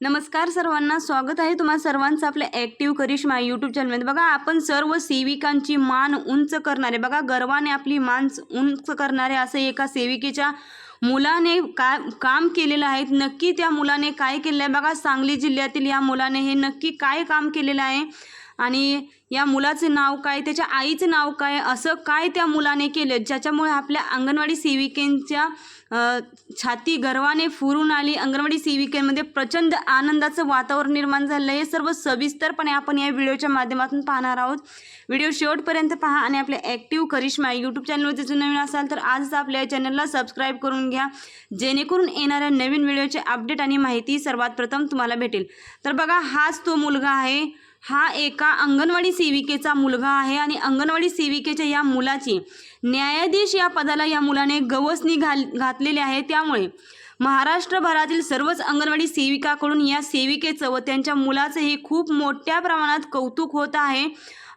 नमस्कार सर्वांना स्वागत आहे तुम्हा सर्वांचं आपल्या ॲक्टिव्ह करिश्मा यूट्यूब चॅनलमध्ये बघा आपण सर्व सेविकांची मान उंच करणारे बघा गर्वाने आपली मान उंच करणारे असे एका सेविकेच्या मुलाने का काम केलेलं आहे. नक्की त्या मुलाने काय केलेलं आहे? बघा सांगली जिल्ह्यातील या मुलाने हे नक्की काय काम केलेलं आहे? आणि या मुलाचं नाव काय त्याच्या आईचं नाव काय असं काय त्या मुलाने केलं ज्याच्यामुळे आपल्या अंगणवाडी सेविकेंच्या छाती गर्वाने फुरून आली. अंगणवाडी सेविकेमध्ये प्रचंड आनंदाचं वातावरण निर्माण झालं हे सर्व सविस्तरपणे आपण या व्हिडिओच्या माध्यमातून पाहणार आहोत. व्हिडिओ शेवटपर्यंत पहा आणि आपल्या ॲक्टिव्ह करिश्मा यूट्यूब चॅनलवरती जर नवीन असाल तर आजच आपल्या चॅनलला सबस्क्राईब करून घ्या. जेणेकरून येणाऱ्या नवीन व्हिडिओचे अपडेट आणि माहिती सर्वात प्रथम तुम्हाला भेटेल. तर बघा हाच तो मुलगा आहे. हा एका अंगणवाडी सेविकेचा मुलगा आहे आणि अंगणवाडी सेविकेच्या या मुलाची न्यायाधीश या पदाला या मुलाने गवसणी घाल घातलेली आहे. त्यामुळे महाराष्ट्रभरातील सर्वच अंगणवाडी सेविकाकडून या सेविकेचं व त्यांच्या मुलाचं हे खूप मोठ्या प्रमाणात कौतुक होत आहे.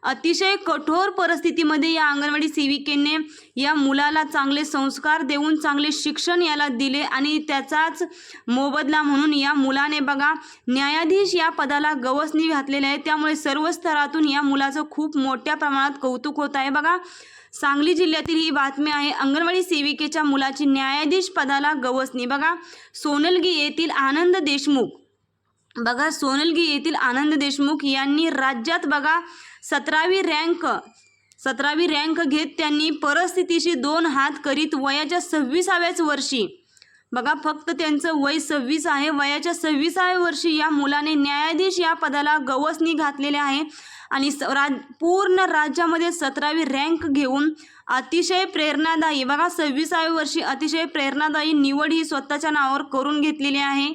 अतिशय कठोर परिस्थितीमध्ये या अंगणवाडी सेविकेने या मुलाला चांगले संस्कार देऊन चांगले शिक्षण याला दिले आणि त्याचाच मोबदला म्हणून या मुलाने बघा न्यायाधीश या पदाला गवसणी घातलेले आहे. त्यामुळे सर्व स्तरातून या मुलाचं खूप मोठ्या प्रमाणात कौतुक होत आहे. बघा सांगली जिल्ह्यातील ही बातमी आहे. अंगणवाडी सेविकेच्या मुलाची न्यायाधीश पदाला गवसणी. बघा सोनलगी येथील आनंद देशमुख. बघा सोनलगी येथील आनंद देशमुख यांनी राज्यात बघा सतरावी रँक सतरावी रँक घेत त्यांनी परिस्थितीशी दोन हात करीत वयाच्या सव्वीसाव्याच वर्षी बघा फक्त त्यांचं वय सव्वीस आहे. वयाच्या सव्वीसाव्या वर्षी या मुलाने न्यायाधीश या पदाला गवसणी घातलेले आहे. आणि स राज पूर्ण राज्यामध्ये सतरावी रँक घेऊन अतिशय प्रेरणादायी बघा सव्वीसाव्या वर्षी अतिशय प्रेरणादायी निवड ही स्वतःच्या नावावर करून घेतलेली आहे.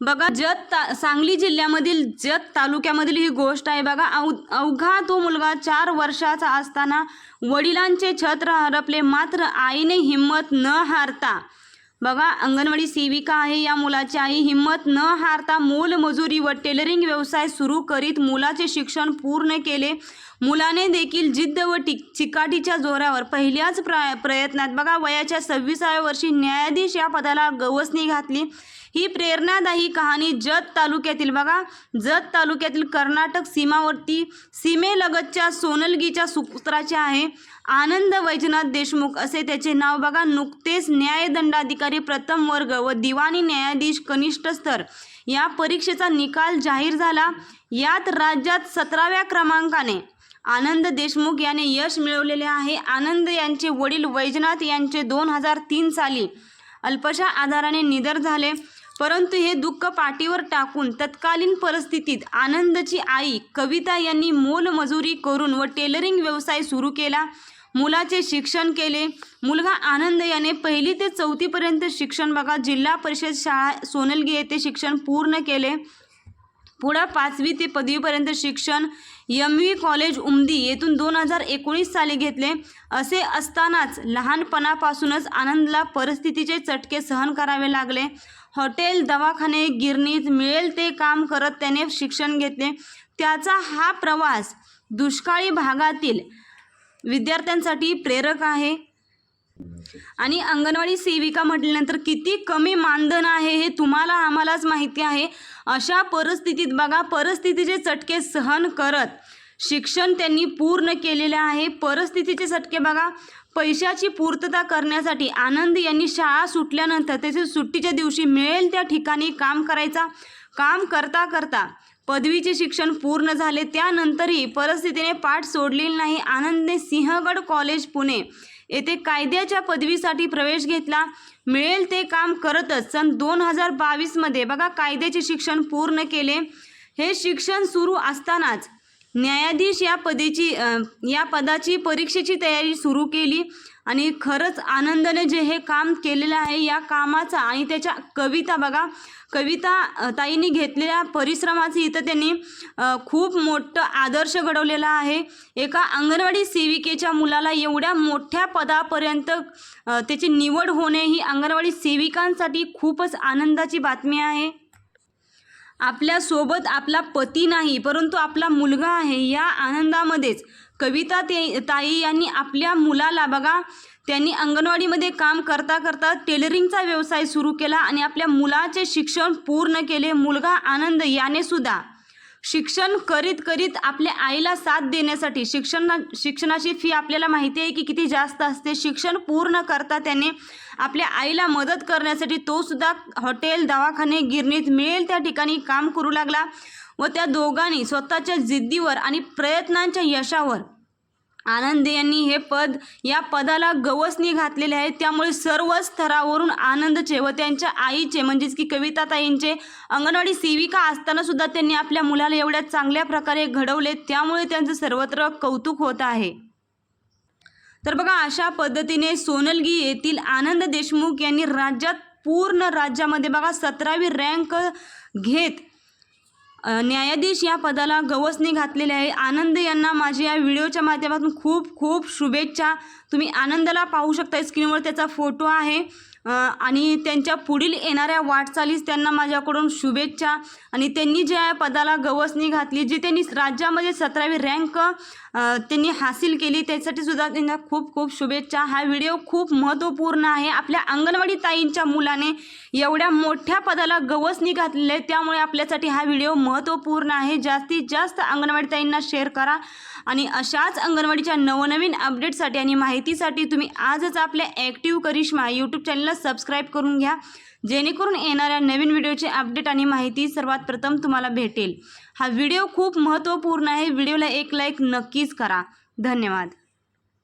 बघा जत ता सांगली जिल्ह्यामधील जत तालुक्यामधील ही गोष्ट आहे. बघा अव अवघा तो मुलगा चार वर्षाचा असताना वडिलांचे छत्र हरपले मात्र आईने हिंमत न हारता बघा अंगणवाडी सेविका आहे या मुलाची आई हिंमत न हारता मोलमजुरी व टेलरिंग व्यवसाय सुरू करीत मुलाचे शिक्षण पूर्ण केले. मुलाने देखील जिद्द व टिक चिकाटीच्या जोरावर पहिल्याच प्र प्रयत्नात बघा वयाच्या सव्वीसाव्या वर्षी न्यायाधीश या पदाला गवसणी घातली. ही प्रेरणादायी कहाणी जत तालुक्यातील बघा जत तालुक्यातील कर्नाटक सीमावर्ती सीमेलगतच्या सोनलगीच्या सूत्राचे आहे. आनंद वैजनाथ देशमुख असे त्याचे नाव बघा नुकतेच न्यायदंडाधिकारी प्रथम वर्ग व दिवाणी न्यायाधीश कनिष्ठ स्तर. या परीक्षेचा निकाल जाहीर झाला. यात राज्यात सतराव्या क्रमांकाने आनंद देशमुख याने यश मिळवलेले आहे. आनंद यांचे वडील वैजनाथ यांचे दोन हजार तीन साली अल्पशा आजाराने निधर झाले. परंतु हे दुःख पाठीवर टाकून तत्कालीन परिस्थितीत आनंदची आई कविता यांनी मोलमजुरी करून व टेलरिंग व्यवसाय सुरू केला. मुलाचे शिक्षण केले. मुलगा आनंद याने पहिली ते चौथीपर्यंत शिक्षण बघा. जिल्हा परिषद शाळा सोनलगी येथे शिक्षण पूर्ण केले. पुढं पाचवी ते पदवीपर्यंत शिक्षण यम व्ही कॉलेज उमदी येथून दोन हजार एकोणीस साली घेतले. असे असतानाच लहानपणापासूनच आनंदला परिस्थितीचे चटके सहन करावे लागले. हॉटेल दवाखाने गिरणीत मिळेल ते काम करत त्याने शिक्षण घेतले. त्याचा हा प्रवास दुष्काळी भागातील विद्यार्थ्यांसाठी प्रेरक आहे. आणि अंगणवाडी सेविका म्हटल्यानंतर किती कमी मानधन आहे हे तुम्हाला आम्हालाच माहिती आहे. अशा परिस्थितीत बघा परिस्थितीचे चटके सहन करत शिक्षण त्यांनी पूर्ण केलेले आहे. परिस्थितीचे चटके बघा पैशाची पूर्तता करण्यासाठी आनंद यांनी शाळा सुटल्यानंतर त्याचे सुट्टीच्या दिवशी मिळेल त्या ठिकाणी काम करायचा. काम करता करता पदवीचे शिक्षण पूर्ण झाले. त्यानंतरही परिस्थितीने पाठ सोडलेली नाही. आनंदने सिंहगड कॉलेज पुणे येथे कायद्याच्या पदवीसाठी प्रवेश घेतला. मिळेल ते काम करतच. सन दोन हजार बावीसमध्ये बघा कायद्याचे शिक्षण पूर्ण केले. हे शिक्षण सुरू असतानाच न्यायाधीश या पदेची या पदाची परीक्षेची तयारी सुरू केली. आणि खरंच आनंदाने जे हे काम केलेलं आहे या कामाचा आणि त्याच्या कविता बघा कविता ताईंनी घेतलेल्या परिश्रमाची इथं त्यांनी खूप मोठं आदर्श घडवलेला आहे. एका अंगणवाडी सेविकेच्या मुलाला एवढ्या मोठ्या पदापर्यंत त्याची निवड होणे ही अंगणवाडी सेविकांसाठी खूपच आनंदाची बातमी आहे. आपल्यासोबत आपला पती नाही परंतु आपला मुलगा आहे. या आनंदामध्येच कविता ते ताई यांनी आपल्या मुलाला बघा त्यांनी अंगणवाडीमध्ये काम करता करता टेलरिंगचा व्यवसाय सुरू केला आणि आपल्या मुलाचे शिक्षण पूर्ण केले. मुलगा आनंद याने सुद्धा. शिक्षण करीत करीत आपल्या आईला साथ देण्यासाठी शिक्षण शिक्षणाची फी आपल्याला माहिती आहे की किती जास्त असते. शिक्षण पूर्ण करता त्याने आपल्या आईला मदत करण्यासाठी तो सुद्धा हॉटेल दवाखाने गिरणीत मिळेल त्या ठिकाणी काम करू लागला. व त्या दोघांनी स्वतःच्या जिद्दीवर आणि प्रयत्नांच्या यशावर. आनंद यांनी हे पद या पदाला गवसणी घातलेले आहे. त्यामुळे सर्व स्तरावरून आनंदचे व त्यांच्या आईचे म्हणजेच की कविताताईंचे अंगणवाडी सेविका असताना सुद्धा त्यांनी आपल्या मुलाला एवढ्या चांगल्या प्रकारे घडवले. त्यामुळे त्यांचं सर्वत्र कौतुक होत आहे. तर बघा अशा पद्धतीने सोनलगी येथील आनंद देशमुख यांनी राज्यात पूर्ण राज्यामध्ये बघा सतरावी रँक घेत न्यायाधीश या पदाला गवसणी घातलेले आहे. आनंद यांना माझ्या या व्हिडिओच्या माध्यमातून खूप खूप शुभेच्छा. तुम्ही आनंदाला पाहू शकता स्क्रीनवर त्याचा फोटो आहे. आणि त्यांच्या पुढील येणाऱ्या वाटचालीस त्यांना माझ्याकडून शुभेच्छा. आणि त्यांनी ज्या पदाला गवसणी घातली जी त्यांनी राज्यामध्ये सतरावी रँक त्यांनी हासिल केली त्यासाठी सुद्धा त्यांना खूप खूप शुभेच्छा. हा व्हिडिओ खूप महत्त्वपूर्ण आहे. आपल्या अंगणवाडी ताईंच्या मुलाने एवढ्या मोठ्या पदाला गवसणी घातलेले त्यामुळे आपल्यासाठी हा व्हिडिओ महत्त्वपूर्ण आहे. जास्तीत जास्त अंगणवाडी ताईंना शेअर करा. आणि अशाच अंगणवाडीच्या नवनवीन अपडेटसाठी आणि माहितीसाठी तुम्ही आजच आपल्या ॲक्टिव्ह करिश्मा यूट्यूब चॅनलला सबस्क्राईब करून घ्या जेणेकरून येणाऱ्या नवीन व्हिडिओचे अपडेट आणि माहिती सर्वात प्रथम तुम्हाला भेटेल. हा व्हिडिओ खूप महत्त्वपूर्ण आहे. व्हिडिओला एक लाईक नक्कीच करा. धन्यवाद.